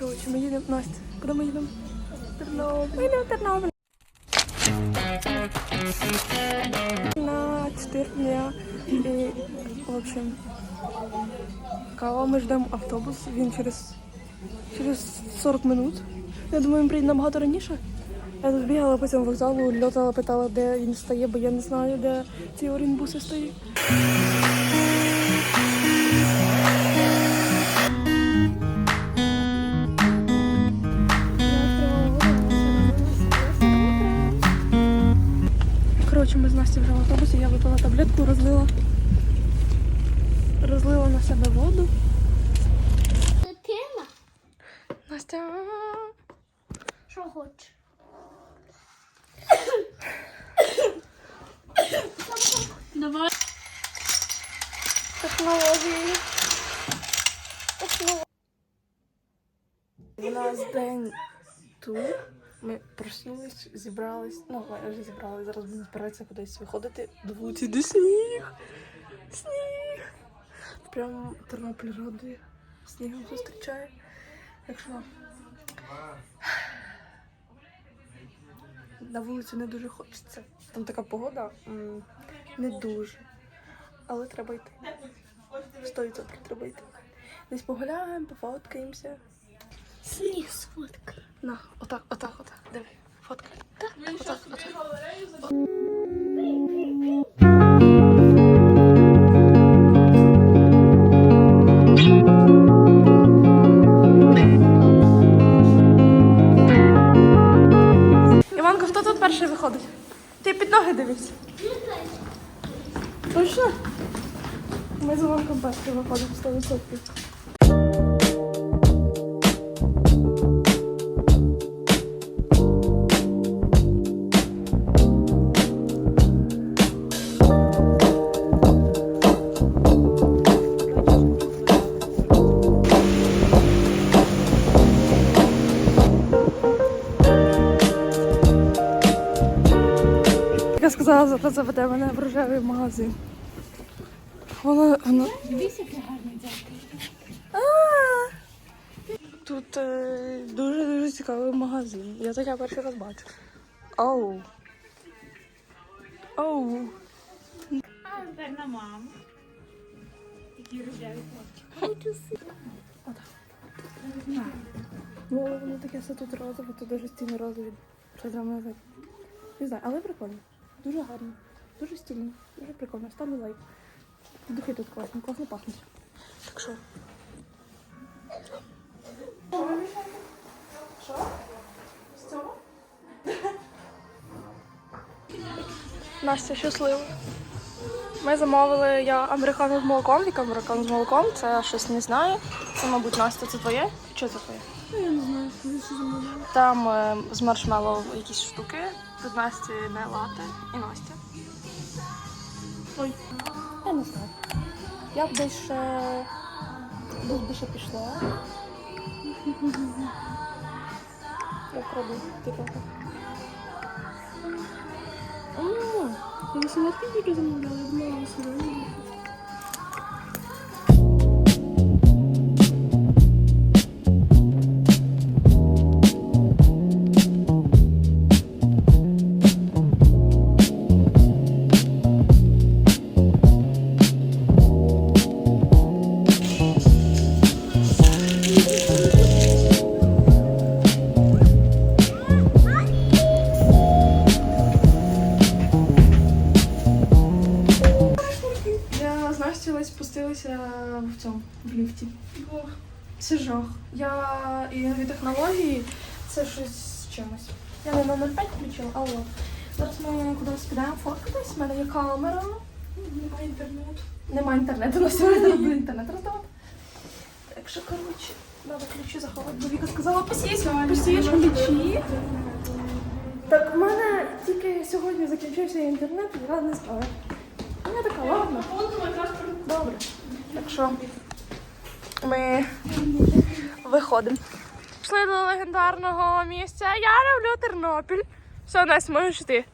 Коротше, ми їдемо. Настя, куди ми їдемо? Тернопіль. Ми в Тернопіль. На 4 дня. І, в общем, кава, ми ждемо автобус. Він через, через 40 минут. Я думаю, він прийде набагато раніше. Я тут бігала по цьому вокзалу, льотала, питала, де він стає, бо я не знаю, де ці орінбуси стоять. Настю вже в автобусі, я випила таблетку, розлила. Розлила на себе воду. Дитина? Настя. Що хочеш? Давай. Технології. Технології. У нас день тут. Ми проснулись, зібрались. Ну, майже зібрались. Зараз будемо збиратися кудись виходити до вулиці, де сніг. Сніг. Прям Тернопіль радує. Снігом зустрічає. Так що на вулицю не дуже хочеться. Там така погода не дуже. Але треба йти. Сто відсотків треба йти. Десь погуляємо, пофоткаємося. Сніг сфотка. Дивись. Точно? Ми з Іванком перший виходимо 100%. Завтра заведе мене в рожевий магазин. Яке гарне дядько. Тут дуже-дуже цікавий магазин. Я таке перший раз бачу. Оу. Оу. А тепер на. Ну, воно таке все тут розове, тут дуже стільно розові. Що там не видно. Не знаю, але прикольно. Дуже гарно. Дуже стильно. Дуже прикольно. Ставлю лайк. Духи тут класні, класно пахнуть. Так що. Що? З цього? Настя щаслива. Ми замовили я американо з молоком, Віка американо з молоком. Це щось не знаю. Це, мабуть, Настя, це твоє? Що це твоє? Я не знаю, що замовляла. Там е, з маршмеллоу якісь штуки з не лати і Настя. Ой. Я не знаю. Я б більше десь більше пішла. Я пробую типу. Ммм, я 18 тільки замовляла, я думала, 18. В ліфті. Це жах. Я і нові технології це щось з чимось. Я не на 05 включила, алло. Зараз ми кудись підемо фоткатись, в мене є камера. Немає інтернету. Немає інтернету, на сьогодні треба інтернет роздавати. Так що, коротше, треба ключі заховати. Бо Віка сказала, посіть, посіть ключі. Так, в мене тільки сьогодні закінчився інтернет, і я не знаю. Я така, ладно. Добре. Так що ми виходимо. Пішли до легендарного місця. Я люблю Тернопіль. Все, Настя, можеш йти.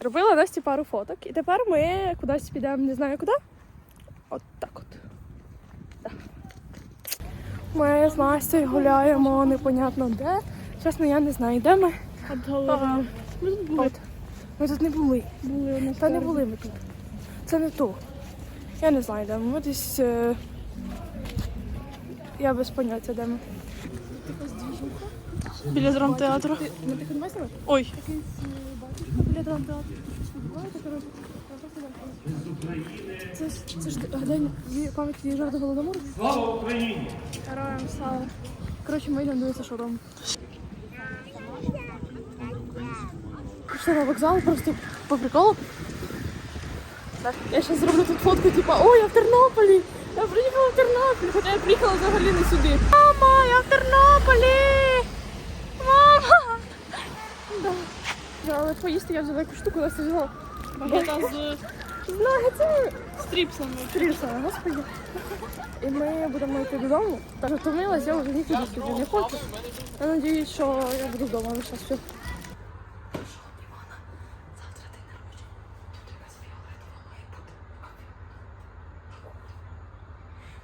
Робила Насті пару фоток. І тепер ми кудись підемо, не знаю куди. От так от. Так. Ми з Настею гуляємо непонятно де. Чесно, я не знаю, де ми. От голови. Ми тут були. От. Ми тут не були. Були одне Та не були ми тут. Це не то. Я не знаю, де ми. Ми десь. е, Я без поняття, де ми. Біля драмтеатру. Ми ти ходимо? Ой. Біля драмтеатру. Це ж це ж день пам'яті жертв голодомору. Слава Україні! Героям слава. Коротше, ми йдемо дивитися, що. Пішли на вокзал просто по приколу. Я зараз зроблю тут фотку, типа, ой, я в Тернополі! Я приїхала в Тернопіль, хоча я приїхала взагалі не сюди. Мама, я в Тернополі! Мама! Да. Да, але поїсти я взяла якусь штуку, я взяла. Багато з Знаю, це стріпсами. Трішка, господи. І ми будемо йти додому. Так втомилась, я вже нікуди сьогодні не хочу. Я надіюсь, що я буду вдома час все.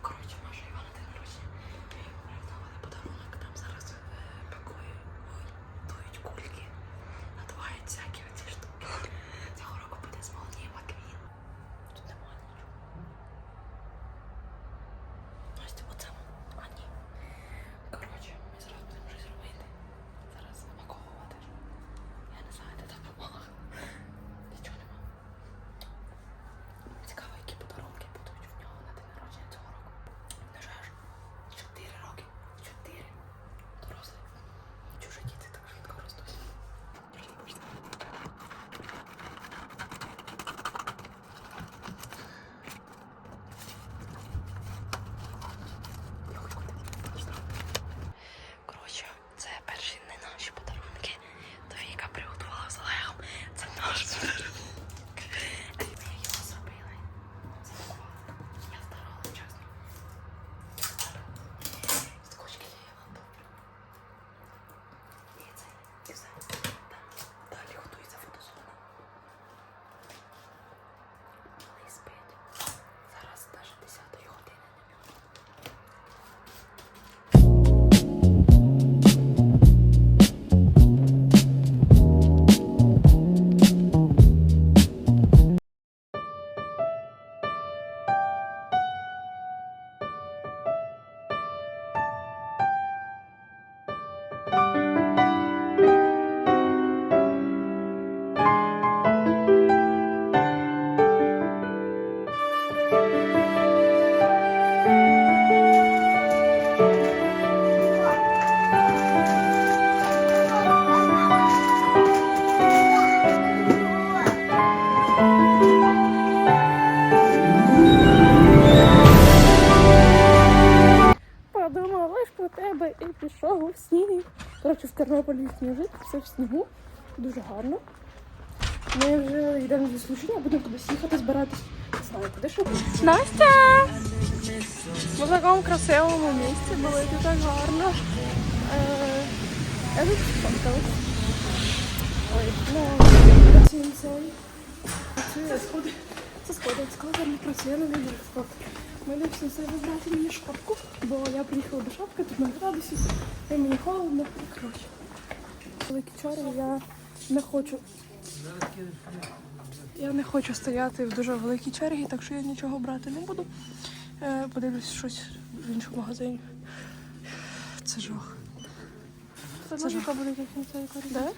Коротше, Тернополі сніжить, все в снігу. Дуже гарно. Ми вже йдемо зі служіння, будемо кудись їхати, збиратись. Не знаю, куди що. Настя! Ми в такому красивому місці були, тут так гарно. Е, Я тут сфоткалась. Ой, ну, працюємо цей. Працює сходи. Це сходи, сказали, не працює, не люблю сходи. Ми вирішили себе вибрати мені шапку, бо я приїхала до шапки, тут на градусів, і мені холодно. Коротше. Великі чори, я не хочу. Я не хочу стояти в дуже великій черзі, так що я нічого брати не буду. Е, подивлюсь щось в іншому магазині. Це жах. Це жах. буде. Де?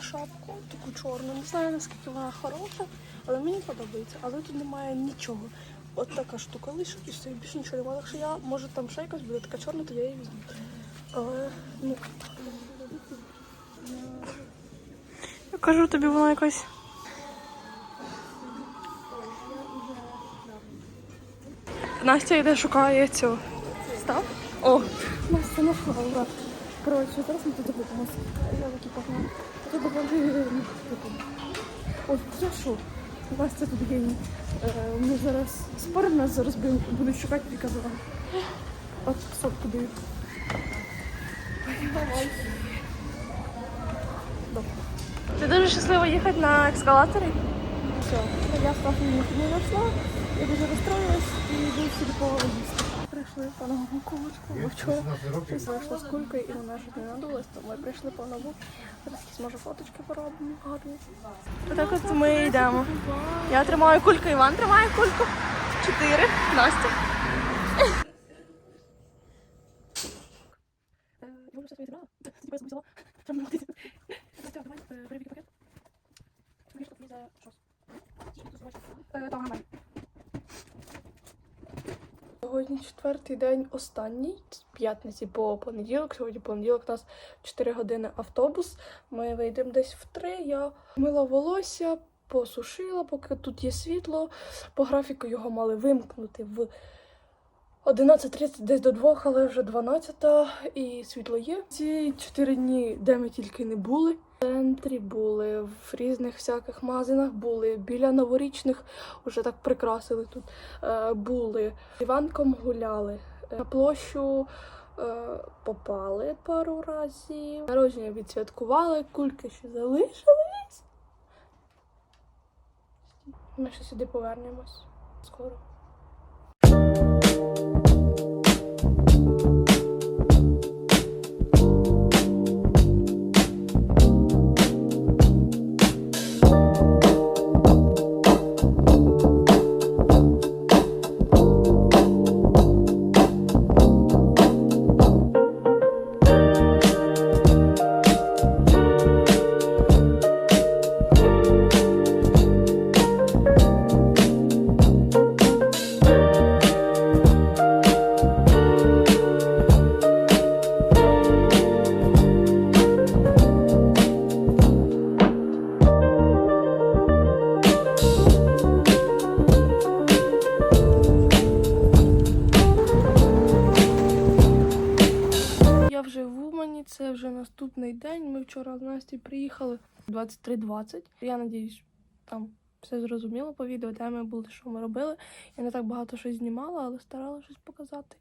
Шапку, таку чорну. Не знаю наскільки вона хороша, але мені подобається. Але тут немає нічого. От така штука лише і все, більше нічого немає. Так що я, може там ще якась буде така чорна, то я її візьму. Але ну. Кажу тобі, вона якась. Настя йде шукає цю. Став? О, Настя нашла, ура. Коротше, зараз ми тут допомогли. Я такі погнали. Тут допомогли. Ой, це що? Настя тут геній. Е, Ми зараз споримо, нас зараз будуть шукати казали. От сотку дають. Ти дуже щаслива їхати на ескалаторі? Все, я Стафу не знайшла, я дуже розстроїлась і йду допомогли їсти. Хорошо. прийшли по нову кулочку. Вчора щось вийшло з кулькою і вона щось не надулась, то ми прийшли по нову. Зараз якісь може фоточки поробимо гарні. Отак от ми йдемо. Я тримаю кульку, Іван тримає кульку. Чотири. Настя. Сьогодні четвертий день останній п'ятниці по понеділок. Сьогодні понеділок у нас 4 години автобус. Ми вийдемо десь в 3. Я мила волосся, посушила, поки тут є світло. По графіку його мали вимкнути в 11.30 десь до 2, але вже 12 і світло є. Ці 4 дні, де ми тільки не були. Центрі були в різних всяких магазинах, були біля новорічних, вже так прикрасили тут. Е, були Іванком гуляли. Е, На площу е, попали пару разів. Народження відсвяткували, кульки ще залишились. Ми ще сюди повернемось скоро. Я вже в Умані, це вже наступний день. Ми вчора з Настю приїхали 23.20. Я надіюсь, там все зрозуміло по відео, де ми були, що ми робили. Я не так багато щось знімала, але старалася щось показати.